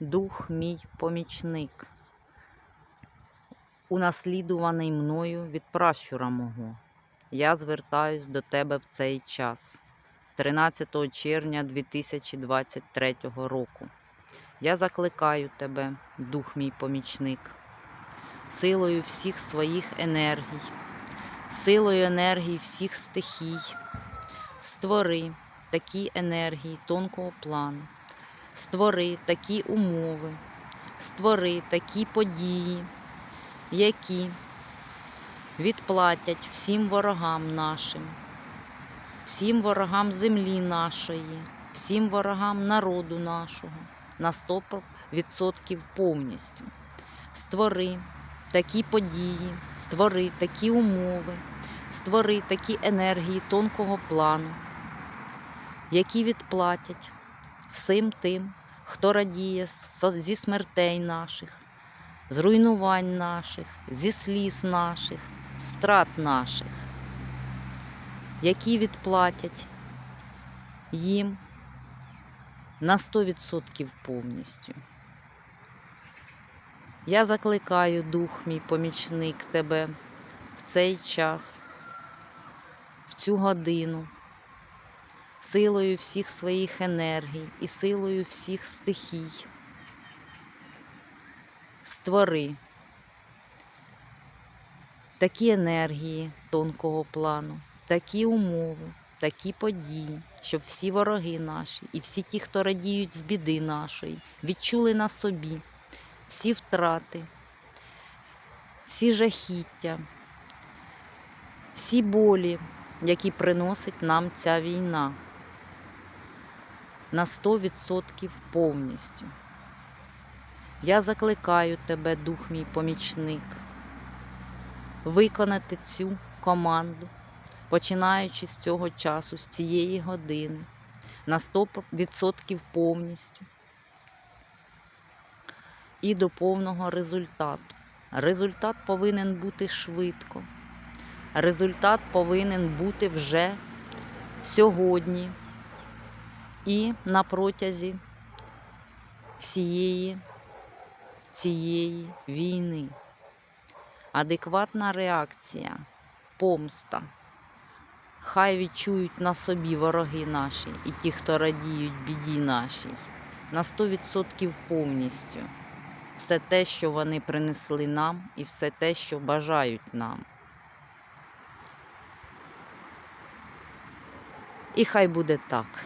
дух мій помічник, унаслідуваний мною від пращура мого. Я звертаюсь до тебе в цей час, 13 червня 2023 року. Я закликаю тебе, дух мій помічник, силою всіх своїх енергій, силою енергії всіх стихій, створи такі енергії тонкого плану, створи такі умови, створи такі події, які відплатять всім ворогам нашим, всім ворогам землі нашої, всім ворогам народу нашого на 100% повністю. Створи такі події, створи такі умови, створи такі енергії тонкого плану, які відплатять всім тим, хто радіє зі смертей наших, з руйнувань наших, зі сліз наших, з втрат наших, які відплатять їм на 100% повністю. Я закликаю, дух мій помічник, тебе в цей час, в цю годину, силою всіх своїх енергій і силою всіх стихій. Створи такі енергії тонкого плану, такі умови, такі події, щоб всі вороги наші і всі ті, хто радіють з біди нашої, відчули на собі всі втрати, всі жахіття, всі болі, які приносить нам ця війна на 100% повністю. Я закликаю тебе, дух мій помічник, виконати цю команду, починаючи з цього часу, з цієї години, на 100% повністю і до повного результату. Результат повинен бути швидко. Результат повинен бути вже сьогодні і на протязі всієї цієї війни. Адекватна реакція, помста. Хай відчують на собі вороги наші і ті, хто радіють біді нашій, на 100% повністю все те, що вони принесли нам, і все те, що бажають нам. І хай буде так.